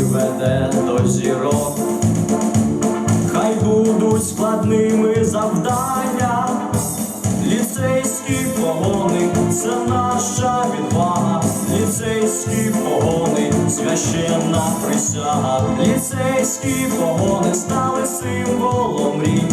веде до зірок. Хай будуть складними завдання, ліцейські погони це наша відвага, ліцейські погони, священна присяга, ліцейські погони стали символом мрій,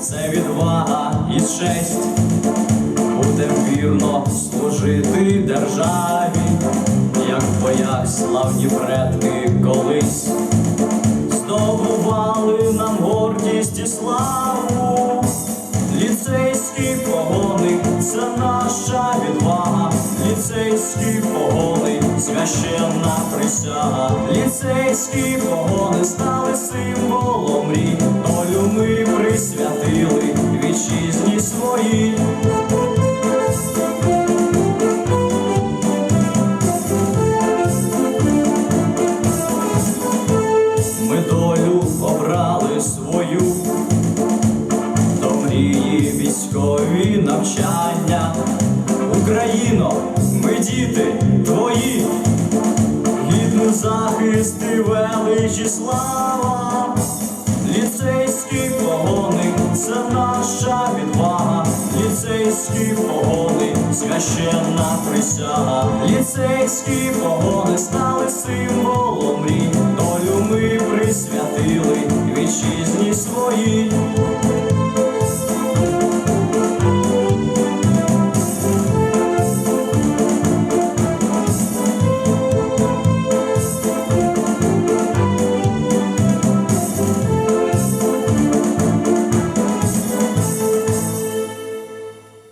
це відвага і честь. Будем вірно служити державі, як боях славні предки колись здобували нам гордість і славу. Ліцейські погони це наша відвага, ліцейські погони, священна присяга, ліцейські погони стали символом мрій, долю ми присвятили вітчизні своїй. Ми долю обрали свою, до мрії військові навчання. Україно, ми діти твої, гідний захист і велич і слава. Ліцейські погони це наша відвага, ліцейські погони, священна присяга, ліцейські погони стали символом рій, долю ми присвятили вітчизні своїй.